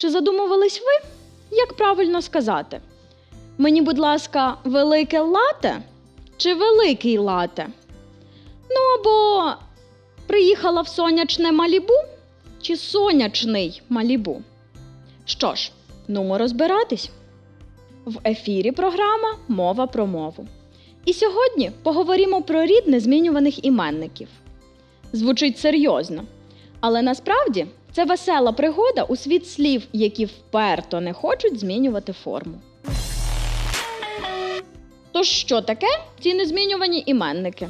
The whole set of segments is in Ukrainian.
Чи задумувались ви, як правильно сказати? Мені, будь ласка, велике лате чи великий лате? Ну або приїхала в сонячне Малібу чи сонячний Малібу? Що ж, нумо розбиратись. В ефірі програма Мова про мову. І сьогодні поговоримо про рід незмінюваних іменників. Звучить серйозно, але насправді це весела пригода у світ слів, які вперто не хочуть змінювати форму. Тож, що таке ці незмінювані іменники?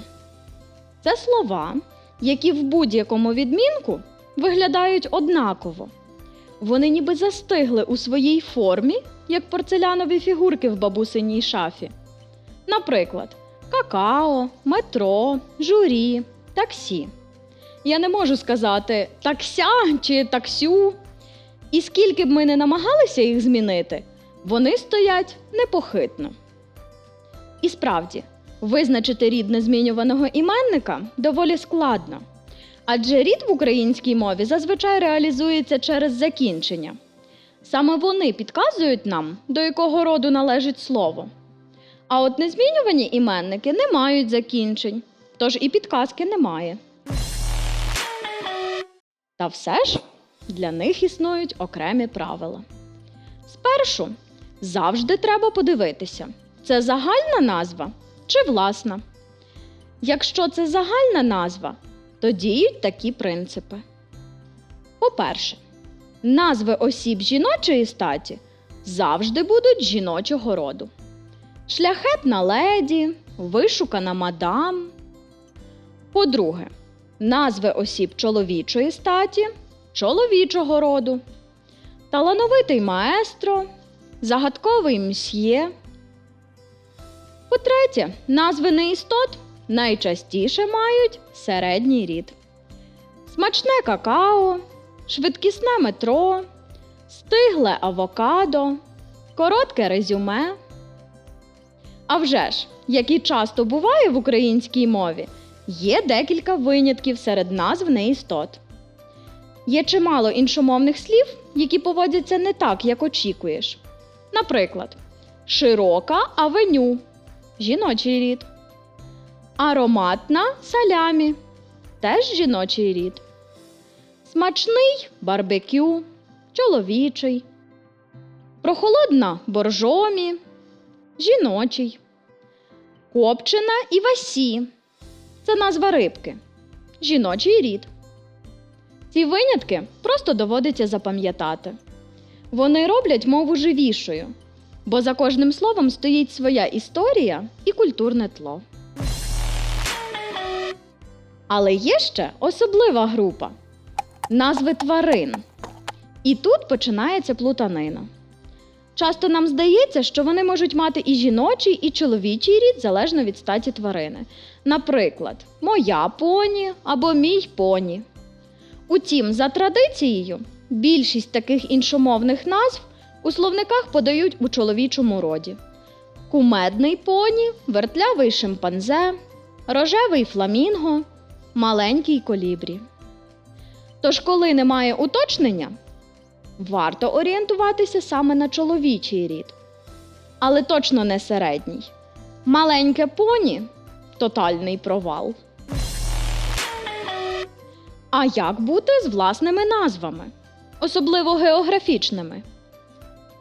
Це слова, які в будь-якому відмінку виглядають однаково. Вони ніби застигли у своїй формі, як порцелянові фігурки в бабусиній шафі. Наприклад, какао, метро, журі, таксі. Я не можу сказати такся чи таксю. І скільки б ми не намагалися їх змінити, вони стоять непохитно. І справді, визначити рід незмінюваного іменника доволі складно. Адже рід в українській мові зазвичай реалізується через закінчення. Саме вони підказують нам, до якого роду належить слово. А от незмінювані іменники не мають закінчень, тож і підказки немає. Та все ж для них існують окремі правила. Спершу завжди треба подивитися, це загальна назва чи власна. Якщо це загальна назва, то діють такі принципи. По-перше, назви осіб жіночої статі завжди будуть жіночого роду. Шляхетна леді, вишукана мадам. По-друге, назви осіб чоловічої статі чоловічого роду. Талановитий маестро, загадковий мсьє. По-третє, назви неістот найчастіше мають середній рід. Смачне какао, швидкісне метро, стигле авокадо, коротке резюме. А вже ж, як і часто буває в українській мові, є декілька винятків серед назв неістот. Є чимало іншомовних слів, які поводяться не так, як очікуєш. Наприклад, широка авеню жіночий рід. Ароматна салямі теж жіночий рід. Смачний барбекю чоловічий. Прохолодна боржомі жіночий. Копчена івасі це назва рибки. Жіночий рід. Ці винятки просто доводиться запам'ятати. Вони роблять мову живішою, бо за кожним словом стоїть своя історія і культурне тло. Але є ще особлива група назви тварин. І тут починається плутанина. Часто нам здається, що вони можуть мати і жіночий, і чоловічий рід залежно від статі тварини. Наприклад, моя поні або мій поні. Утім, за традицією, більшість таких іншомовних назв у словниках подають у чоловічому роді: кумедний поні, вертлявий шимпанзе, рожевий фламінго, маленький колібрі. Тож, коли немає уточнення, варто орієнтуватися саме на чоловічий рід. Але точно не середній. Маленьке поні тотальний провал. А як бути з власними назвами, особливо географічними?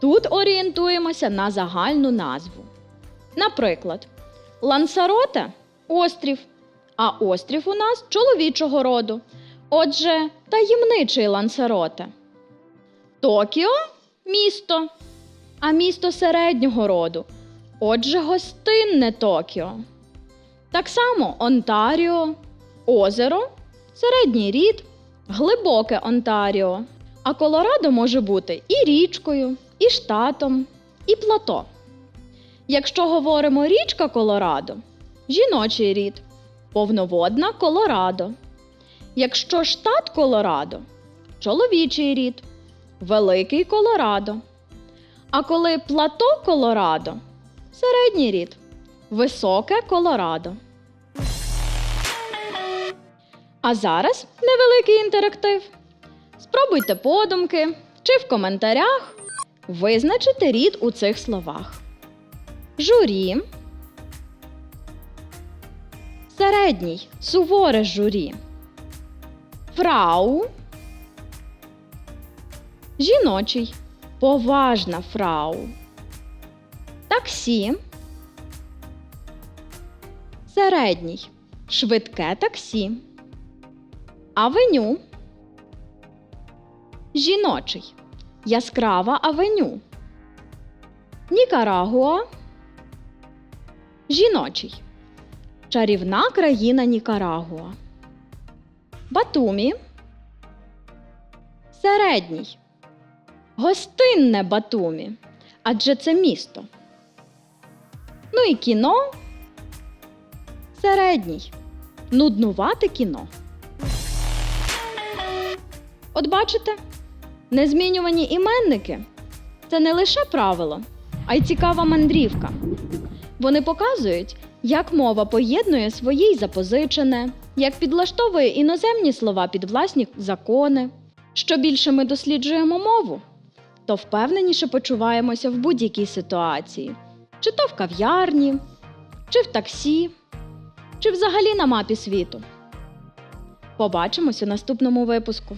Тут орієнтуємося на загальну назву. Наприклад, Лансароте острів, а острів у нас чоловічого роду. Отже, таємничий Лансароте. Токіо місто, а місто середнього роду. Отже, гостинне Токіо. Так само Онтаріо, озеро, середній рід, глибоке Онтаріо. А Колорадо може бути і річкою, і штатом, і плато. Якщо говоримо річка Колорадо, жіночий рід, повноводна Колорадо. Якщо штат Колорадо, чоловічий рід, великий Колорадо. А коли плато Колорадо, середній рід, високе Колорадо. А зараз невеликий інтерактив. Спробуйте подумки чи в коментарях визначити рід у цих словах. Журі. Середній суворе журі. Фрау. Жіночий поважна фрау. Таксі. Середній швидке таксі. Авеню. Жіночий яскрава авеню. Нікарагуа. Жіночий. Чарівна країна Нікарагуа. Батумі. Середній. Гостинне Батумі. Адже це місто. Ну і кіно. Середній. Нуднувате кіно. От бачите, незмінювані іменники це не лише правило, а й цікава мандрівка. Вони показують, як мова поєднує своє й запозичене, як підлаштовує іноземні слова під власні закони. Що більше ми досліджуємо мову, то впевненіше почуваємося в будь-якій ситуації, чи то в кав'ярні, чи в таксі, чи взагалі на мапі світу. Побачимось у наступному випуску.